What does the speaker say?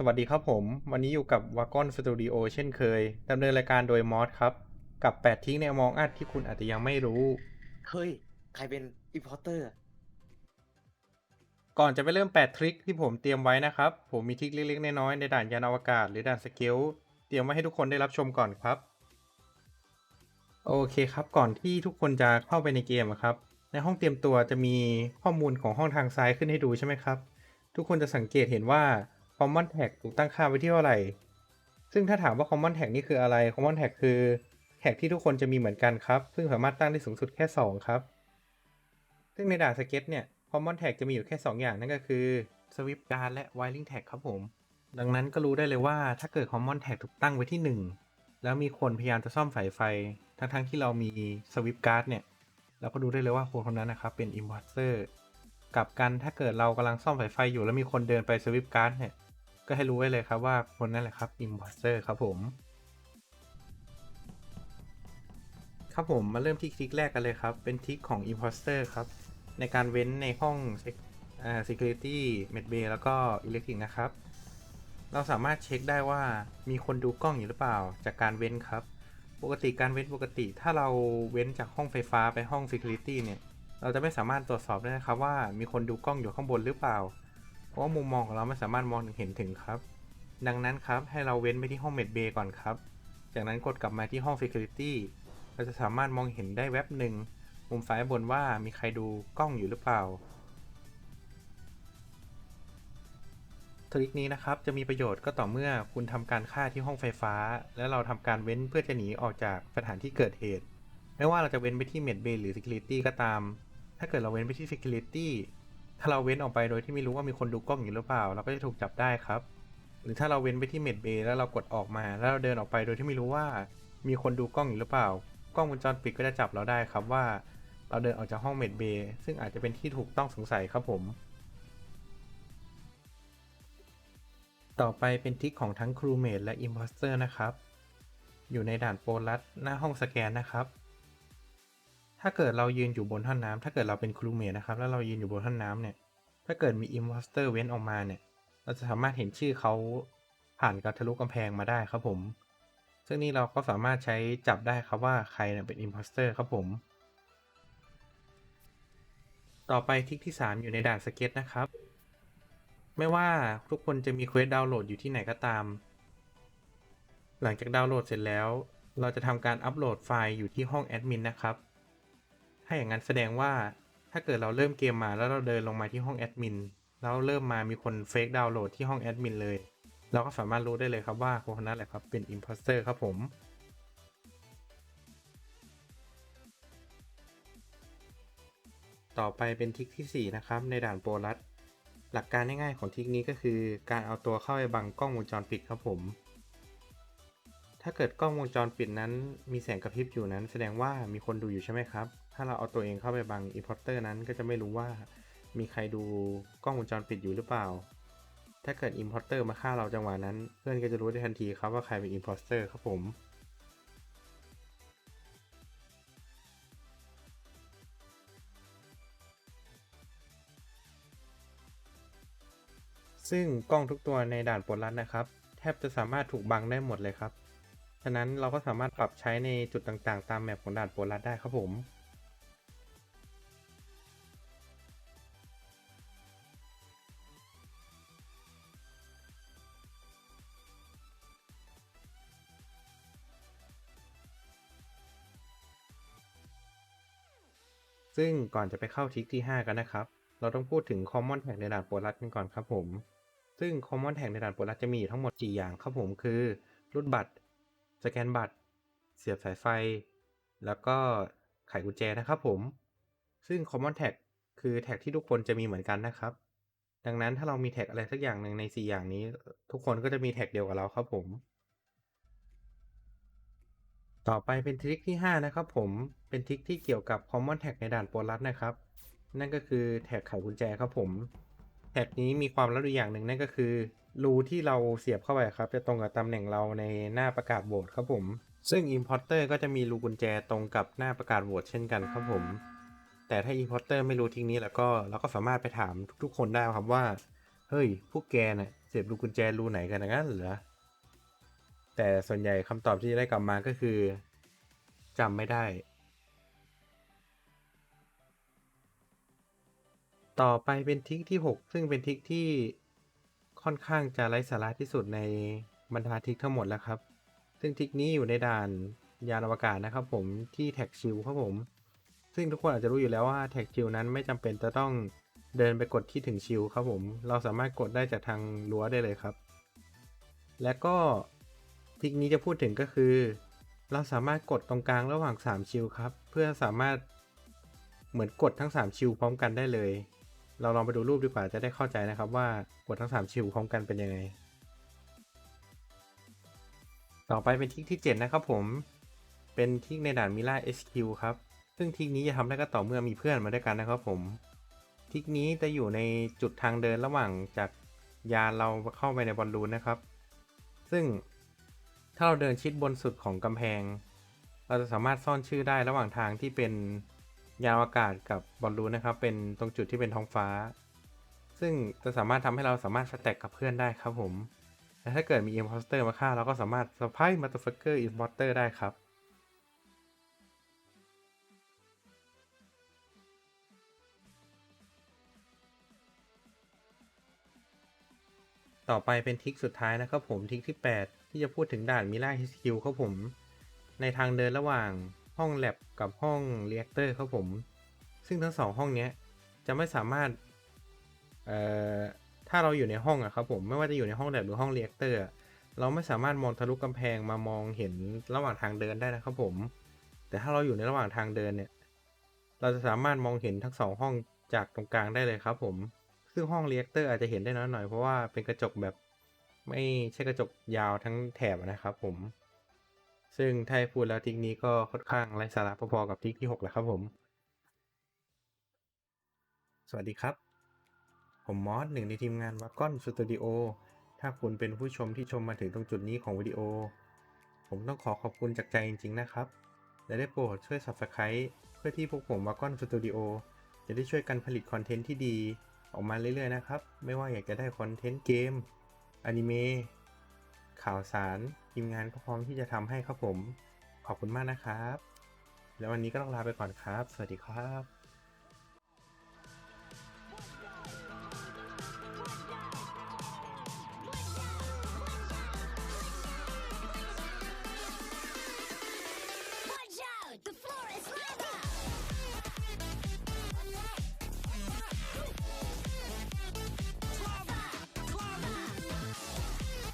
สวัสดีครับผม วันนี้อยู่กับ w a g o n Studio เช่นเคยดำเนินรายการโดยมอสครับ กับ 8 ทิ้งแนวมองอัดที่คุณอาจจะยังไม่รู้ เฮ้ย ใครเป็นอิ p พอร์เตอร์ ก่อนจะไปเริ่ม 8 ทริคที่ผมเตรียมไว้นะครับ ผมมีทริคเล็กๆ น้อยๆในด่านยานอวกาศหรือด่านสเกลเตรียมไว้ให้ทุกคนได้รับชมก่อนครับ โอเคครับก่อนที่ทุกคนจะเข้าไปในเกมอะครับ ในห้องเตรียมตัวจะมีข้อมูลของห้องทางซ้ายขึ้นให้ดูใช่ไหมครับ ทุกคนจะสังเกตเห็นว่า Common Tag ถูกตั้งค่าไว้ที่เท่าไหร่ ซึ่งถ้าถามว่า Common Tag นี่คืออะไร Common Tag คือแท็กที่ทุกคนจะมีเหมือนกันครับ ซึ่งสามารถตั้งได้สูงสุดแค่ 2 ครับ ซึ่งในด่านสเก็ตเนี่ย Common Tag จะมีอยู่แค่ 2 อย่างนั่นก็คือ Swift Guard และ Wiring Tag ครับผม ดังนั้นก็รู้ได้เลยว่าถ้าเกิด Common Tag ถูกตั้งไว้ที่ 1 แล้วมีคนพยายามจะซ่อมสายไฟ ทั้งๆที่เรามี Swift Guard เนี่ยเราก็ดูได้เลยว่าคนคนนั้นนะครับเป็น Imposter กับกันถ้าเกิดเรากำลังซ่อมสายไฟอยู่แล้วมีคนเดินไป Swift Guard เนี่ย ก็ให้รู้ไว้เลยครับว่าคนนั้นแหละครับ Imposter ครับผมครับผมมาเริ่มที่ทริคแรกกันเลยครับ เป็นทริคของ Imposter ครับ ในการเว้นในห้อง Sec- อ่า Security Med Bay แล้วก็ Electric นะครับ เราสามารถเช็คได้ว่ามีคนดูกล้องอยู่หรือเปล่า จากการเว้นครับ ปกติการเว้นปกติ ถ้าเราเว้นจากห้องไฟฟ้าไปห้อง Security เนี่ย เราจะไม่สามารถตรวจสอบได้นะครับว่ามีคนดูกล้องอยู่ข้างบนหรือเปล่า ราะว่ามุมมองของเราไม่สามารถมองเห็นถึงครับ ดังนั้นครับให้เราเว้นไปที่ห้อง Med Bay ก่อนครับ จากนั้นกดกลับมาที่ห้อง Security เราจะสามารถมองเห็นได้แว็บหนึ่งมุมซ้ายบนว่ามีใครดูกล้องอยู่หรือเปล่าทริคนี้นะครับจะมีประโยชน์ก็ต่อเมื่อคุณทำการฆ่าที่ห้องไฟฟ้า และเราทำการเว้นเพื่อจะหนีออกจากสถานที่เกิดเหตุ ไม่ว่าเราจะเว้นไปที่ Med Bay หรือ Security ก็ตาม ถ้าเกิดเราเว้นไปที่ Security ถ้าเราเว้นออกไปโดยที่ไม่รู้ว่ามีคนดูกล้องอยู่หรือเปล่า เราก็จะถูกจับได้ครับ หรือถ้าเราเว้นไปที่ Med Bay แล้วเรากดออกมา แล้วเราเดินออกไปโดยที่ไม่รู้ว่า มีคนดูกล้องอยู่หรือเปล่า กล้องวงจรปิดก็จะจับเราได้ครับว่า เราเดินออกจากห้อง Med Bay ซึ่งอาจจะเป็นที่ถูกต้องสงสัยครับผม ต่อไปเป็นทริคของทั้ง Crewmate และ Imposter นะครับ อยู่ในด่านโปรลัสหน้าห้องสแกนนะครับ ถ้าเกิดเรายืนอยู่บนท่อนน้ำถ้าเกิดเราเป็น Crewmate นะครับ แล้วเรายืนอยู่บนท่อนน้ำเนี่ย ถ้าเกิดมี Imposter เว้นออกมาเนี่ย เราจะสามารถเห็นชื่อเขาผ่านการทะลุกำแพงมาได้ครับผม ซึ่งนี่เราก็สามารถใช้จับได้ครับว่าใครเนี่ยเป็น Imposter ครับผม ต่อไปทริคที่ 3 อยู่ในด่านสเก็ตนะครับ ไม่ว่าทุกคนจะมีเควสดาวน์โหลดอยู่ที่ไหนก็ตาม หลังจากดาวน์โหลดเสร็จแล้ว เราจะทำการอัปโหลดไฟล์อยู่ที่ห้องแอดมินนะครับ ถ้าอย่างนั้นแสดงว่าถ้าเกิดเราเริ่มเกมมาแล้วเราเดินลงมาที่ห้องแอดมินแล้วเริ่มมามีคนเฟกดาวน์โหลดที่ห้องแอดมินเลย เราก็สามารถรู้ได้เลยครับว่าคนนั้นแหละครับเป็น Imposter ครับผมต่อไปเป็นทิคที่ 4 นะครับ ในด่านโปรลัสหลักการง่ายๆของทิคนี้ก็คือการเอาตัวเข้าไปบังกล้องวงจรปิดครับผม ถ้าเกิดกล้องวงจรปิดนั้นมีแสงกระพริบอยู่นั้น แสดงว่ามีคนดูอยู่ใช่ไหมครับ ถ้าเราเอาตัวเองเข้าไปบังอิ p พอร์เตอร์นั้นก็จะไม่รู้ว่ามีใครดูกล้องวงจรปิดอยู่หรือเปล่า ถ้าเกิดอิ p พอร์เตอร์มาฆ่าเราจังหวะนั้น เพื่อนก็จะรู้ได้ทันทีครับว่าใครเป็นอิ p พอร์เตอร์ครับผมซึ่งกล้องทุกตัวในด่านปลดลัดนะครับ แทบจะสามารถถูกบังได้หมดเลยครับ ฉะนั้นเราก็สามารถปรับใช้ในจุดต่างๆ ตามแมปของด่านปลดลัดได้ครับผม ซึ่งก่อนจะไปเข้าทริคที่ 5 กันนะครับ เราต้องพูดถึง Common Tag ในด่านโปรลัสกันก่อนครับผม ซึ่ง Common Tag ในด่านโปรลัสจะมีอยู่ทั้งหมด 4 อย่างครับผมคือรูดบัตร สแกนบัตร เสียบสายไฟ แล้วก็ไขกุญแจนะครับผม ซึ่ง Common Tag คือแท็กที่ทุกคนจะมีเหมือนกันนะครับ ดังนั้นถ้าเรามีแท็กอะไรสักอย่างหนึ่งใน 4 อย่างนี้ ทุกคนก็จะมีแท็กเดียวกับเราครับผม ต่อไปเป็นทริคที่ 5 นะครับผมเป็นทริคที่เกี่ยวกับ Common Tag ในด่านโปรลัสนะครับ นั่นก็คือแท็กไขกุญแจครับผม แท็กนี้มีความลับอีกอย่างหนึ่งนั่นก็คือรูที่เราเสียบเข้าไปครับ จะตรงกับตำแหน่งเราในหน้าประกาศโหวตครับผม ซึ่ง Importer ก็จะมีรูกุญแจตรงกับหน้าประกาศโหวตเช่นกันครับผม แต่ถ้า Importer ไม่รู้ทริคนี้แล้วก็เราก็สามารถไปถามทุกๆ คนได้ครับว่า เฮ้ยพวกแกน่ะเสียบลูกุญแจรูไหนกันอย่างนั้นเหรอ แต่ส่วนใหญ่คำตอบที่ได้กลับมาก็คือจำไม่ได้ ต่อไปเป็นทิกที่ 6 ซึ่งเป็นทิกที่ค่อนข้างจะไร้สาระที่สุดในบรรดาทิกทั้งหมดแล้วครับ ซึ่งทิกนี้อยู่ในด่านยานอวกาศนะครับผมที่แท็กชิลครับผม ซึ่งทุกคนอาจจะรู้อยู่แล้วว่าแท็กชิลนั้นไม่จำเป็นจะต้องเดินไปกดที่ถึงชิลครับผม เราสามารถกดได้จากทางรั้วได้เลยครับ และก็ ทริกนี้จะพูดถึงก็คือ เราสามารถกดตรงกลางระหว่าง 3 ชิลครับ เพื่อสามารถเหมือนกดทั้ง 3 ชิลพร้อมกันได้เลย เราลองไปดูรูปดีกว่าจะได้เข้าใจนะครับว่ากดทั้ง 3 ชิลพร้อมกันเป็นยังไง ต่อไปเป็นทริกที่ 7 นะครับผม เป็นทริกในด่านมิล่า HQ ครับ ซึ่งทริกนี้จะทำได้ก็ต่อเมื่อมีเพื่อนมาด้วยกันนะครับผมทริกนี้จะอยู่ในจุดทางเดินระหว่างจากยานเราเข้าไปในบอลลูนนะครับ ซึ่ง ถ้าเราเดินชิดบนสุดของกำแพง เราจะสามารถซ่อนชื่อได้ระหว่างทางที่เป็นยานอวกาศกับบอลลูนนะครับ เป็นตรงจุดที่เป็นท้องฟ้า ซึ่งจะสามารถทำให้เราสามารถสแต็กกับเพื่อนได้ครับผม และถ้าเกิดมีอิมพอสเตอร์มาฆ่าเราก็สามารถ Surprise Motherfucker Imposter ได้ครับ ต่อไปเป็นทิกสุดท้ายนะครับผมทิกที่ 8 ที่จะพูดถึงด่านมิล่า HQ ครับผม ในทางเดินระหว่างห้องแ a บกับห้องเรียกเตอร์ครับผม ซึ่งทั้งสองห้องเนี้ยจะไม่สามารถ เอ่อ ถ้าเราอยู่ในห้องอะครับผมไม่ว่าจะอยู่ในห้องแ a บหรือห้องเรียกเตอร์เราไม่สามารถมองทะลุกำแพงมามองเห็นระหว่างทางเดินได้นะครับผม แต่ถ้าเราอยู่ในระหว่างทางเดินเนี่ย เราจะสามารถมองเห็นทั้งสองห้องจากตรงกลางได้เลยครับผม ซึ่งห้องเรียกเตอร์อาจจะเห็นได้น้อยหน่อยเพราะว่าเป็นกระจกแบบไม่ใช่กระจกยาวทั้งแถบนะครับผม ซึ่งถ้าพูดแล้วทิกนี้ก็ค่อนข้างไร้สาระพอๆกับทิกที่6แหละครับผม สวัสดีครับ ผมมอสหนึ่งในทีมงานวากอนสตูดิโอถ้าคุณเป็นผู้ชมที่ชมมาถึงตรงจุดนี้ของวิดีโอ ผมต้องขอขอบคุณจากใจจริง ๆ นะครับ และได้โปรดช่วย Subscribe เพื่อที่พวกผมวากอนสตูดิโอจะได้ช่วยกันผลิตคอนเทนต์ที่ดี ออกมาเรื่อยๆนะครับ ไม่ว่าอยากจะได้คอนเทนต์เกมอนิเมะข่าวสารทีมงานก็พร้อมที่จะทำให้ครับผม ขอบคุณมากนะครับ แล้ววันนี้ก็ต้องลาไปก่อนครับ สวัสดีครับ